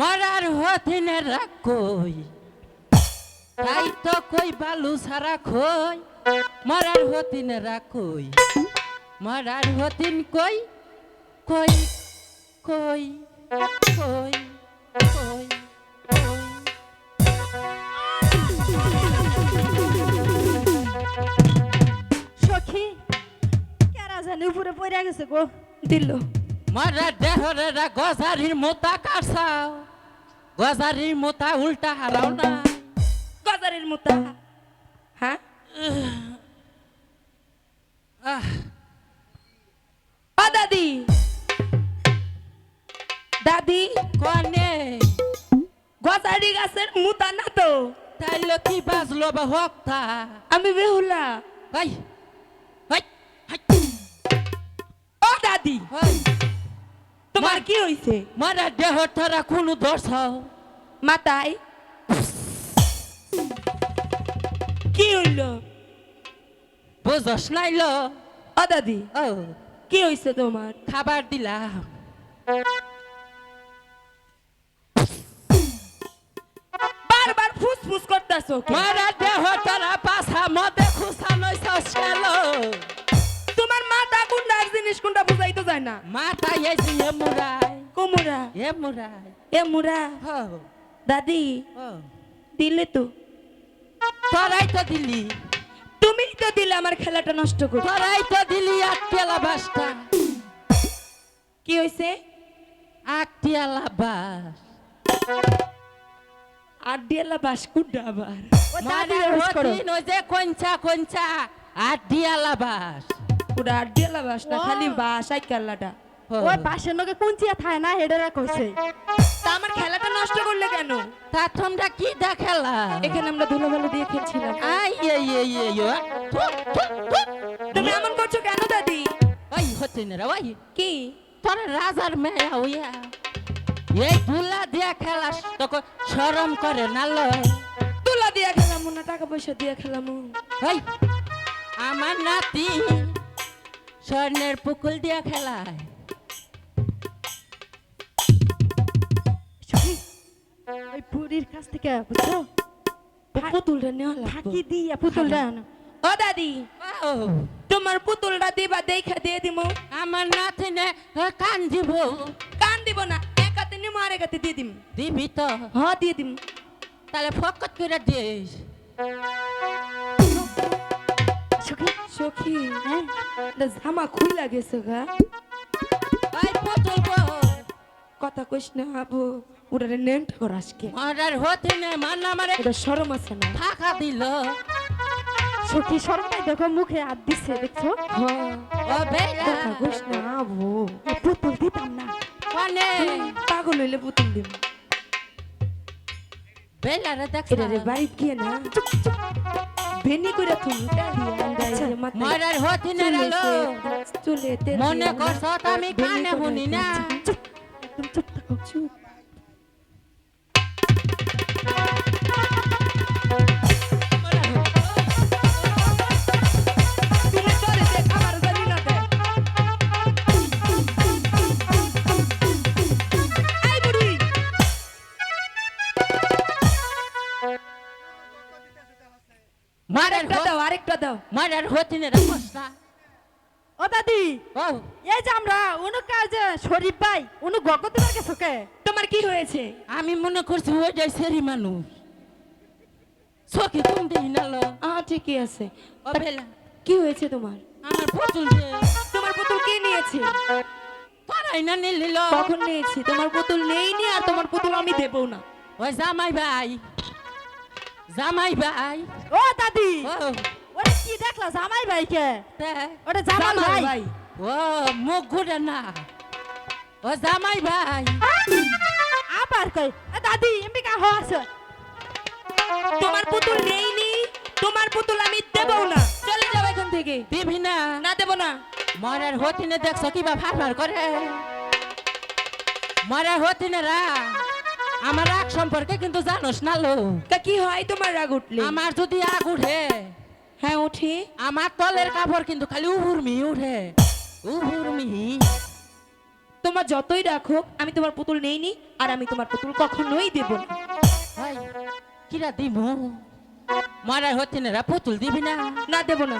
মরার হতিনে রাখ কই? তাই তো কই বালু সারা খই। মরার হতিনে রাখ কই? মরার হতিন কই কই কই কই কই। সখী, কেরা জানি উপরে পড়ে গেছে গো। দিল। মরা দেহরে গজারির মোতা কাটছাও গজারির মোতা উল্টা হারাও না। গজারের মোতা। হ্যাঁ? ও দাদি। দাদি। কনে? গজারি গাছের মুতা না তো? তাইলে কি বাজলো বা হক্তা আমি বেহুলা। ভাই ভাই। ও দাদি। ভাই। তোমার কি হইছে? মরা দেহ তারা কোনো দোষ মাথায় কি হইল? বুঝস নাইল ও দাদি। ও। কি হইছে তোমার? খাবার দিলাম। বারবার ফুসফুস করতেছো মরা দেহ তারা পাশা শেল তোমার মাথা কোনটা আর জিনিস কোনটা বুঝাইতে যায় না। মাথা এসি এ মুরাই কোমরা। এ মুরাই এ মুরা দাদি দিলে তো। তোরাই তো দিলি। তুমি তো দিলে আমার খেলাটা নষ্ট করে তোরাই তো দিলি আটকেলা বাসটা। কি হইছে? আটকেলা বাস। আর দিয়ালা বাস কুড্ডা আবার। করো। হতিন ওই যে কঞ্চা কঞ্চা। আটিয়ালা বাস। পুরা বাস না খালি বাস আই কাল্লাটা ওই কুঞ্চিয়া থায় না হেডেরা কইছে। তা আমার খেলাটা নষ্ট করলে কেন? তা তোমরা কি দেখালা? এখানে আমরা ধুলোবালু দিয়ে খেলছিলাম। আই। তুমি এমন করছ কেন দাদি? ওই হতিন রে ওই। কি? তোর রাজার মেয়ে হইয়া এই দুলা দিয়া খেলাস তোকে শরম করে না লয়। তুলা দিয়া খেলাম না টাকা পয়সা দিয়া খেলাম। ওই আমার নাতি। স্বর্ণের পুকুল দিয়া খেলায়। ওই বুড়ির কাছ থেকে বুঝছ? পুতুলটা নেওয়া ফাঁকি দিয়া পুতুলটা ও দাদি তোমার পুতুলটা দিবা দেখা দিয়ে দিমু। আমার নাতি নে কান দিব। কান দিব না এক হাতে নিমু আর এক হাতে দিয়ে দিম। দিবি তো। হ দিয়ে দিম। তাহলে ফকত করে দিস। সখী হ্যাঁ? জামা খুইলা গেছে গা। কথা কইস না আবু ওটারে নেন্ট কর আজকে মরার হতে নে মান আমারে এটা শরম আছে না? ফাঁকা দিল। সখী সরকাই দেখো মুখে হাত দিচ্ছে দেখছ? হ্যাঁ। কথা কইস না আবু পুতুল দিতাম না। কনে পাগল হইলে পুতুল দিম। বেলারে দেখ এটা রে বাড়ি গিয়ে না? ভেনি করে তুমি আচ্ছা, মরার হতে না রালো চলে মনে করছ আমি কানে শুনি না চুপ চুপ দাও। আরেকটা দাও মারার হতে নে রাখা ও দাদি ও এই যে আমরা উনু কাজে শরীফ ভাই উনু গগত লাগে সকে তোমার কি হয়েছে? আমি মনে করছি ওই যাই সেরি মানুষ। চোখে তুমি দিই না লো আহ ঠিকই আছে। ও বেলা। কি হয়েছে তোমার? আমার পুতুল তোমার পুতুল কে নিয়েছে? তোরাই না নিলিল কখন নিয়েছি? তোমার পুতুল নেইনি আর তোমার পুতুল আমি দেবও না। ওই জামাই ভাই। জামাই ভাই। ও দাদি কি দেখলা? জামাই ভাই কে তে জামাই জামাই ভাই। ভাই। ও মুখ ঘুরে না। ও জামাই ভাই। আবার কই? দাদি এমবি কা হস তোমার পুতুল নেইনি। তোমার পুতুল আমি দেবও না। চলে যাও এখান থেকে। দিবি না। না দেবো না। মরার হতিনে দেখছ কিবা ফারফার করে? মরার হতিনে রা। আমার রাগ সম্পর্কে কিন্তু জানোস না লো তা কি হয় তোমার রাগ উঠলে? আমার যদি আগ উঠে হ্যাঁ উঠি। আমার তলের কাপড় কিন্তু খালি উহুরমি উঠে। উহুরমি তোমার যতই রাখো আমি তোমার পুতুল নেইনি আর আমি তোমার পুতুল কখনোই দেব না। কিরা দিব মারাই হচ্ছে না রা পুতুল দিবি না। না দেব না।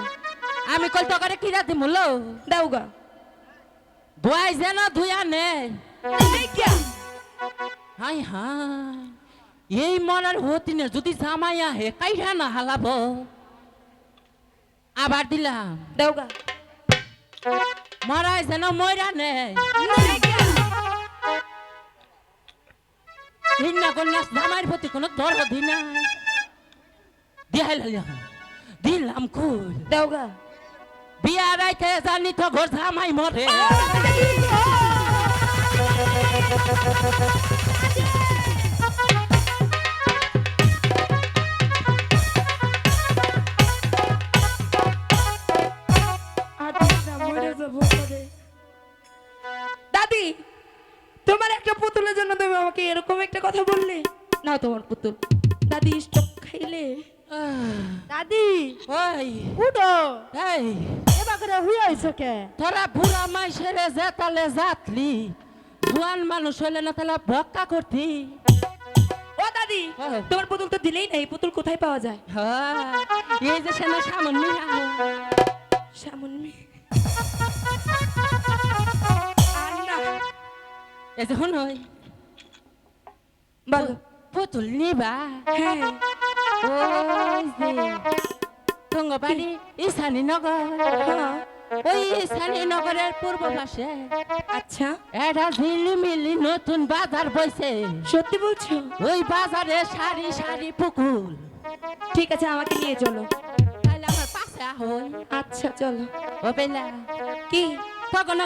আমি কল তো করে দিমু লো? দাও গা। ধুয়াই যেন ধুয়া নে? হাই হাই। এই মরার হতিনে যদি জামাই আহে কাইরা না হালাব? আবার দিলাম। দাও গা। মারাই যেন ময়রা নে এই কিয়া? হিন্না কন্যা জামাইয়ের প্রতি কোনো দরদি নাই। দিহাইলাম দিলাম কুল দাও গা। বিয়া রাইতে জানি তো ঘর জামাই মরে। কথা বললে? নাও তোমার পুতুল। দাদি স্টক খাইলে। দাদি ওই। উঠো। এই। এবার করে হুই হয়েছ কে? তোরা বুড়া মাইসেরে জেতালে জাতলি জোয়ান মানুষ হইলে না তাহলে ভক্কা করতি। ও দাদি হ্যাঁ। তোমার পুতুল তো দিলেই না এই পুতুল কোথায় পাওয়া যায়? হ্যাঁ, এই যে সেনা সামন মিয়া সামন মে আর না এই যে শুনই বলো। পুতুল নিবা। হ্যাঁ। ওই যে তঙ্গ বাড়ি ঈশানী নগর। হ্যাঁ। ওই ঈশানী নগরের পূর্ব পাশে। আচ্ছা। এটা ঝিলিমিলি নতুন বাজার বইছে। সত্যি বলছো? ওই বাজারে সারি সারি পুকুর। ঠিক আছে আমাকে নিয়ে চলো। তাহলে আমার পাশে আহই আচ্ছা চলো। ও বেলা। কি? তখন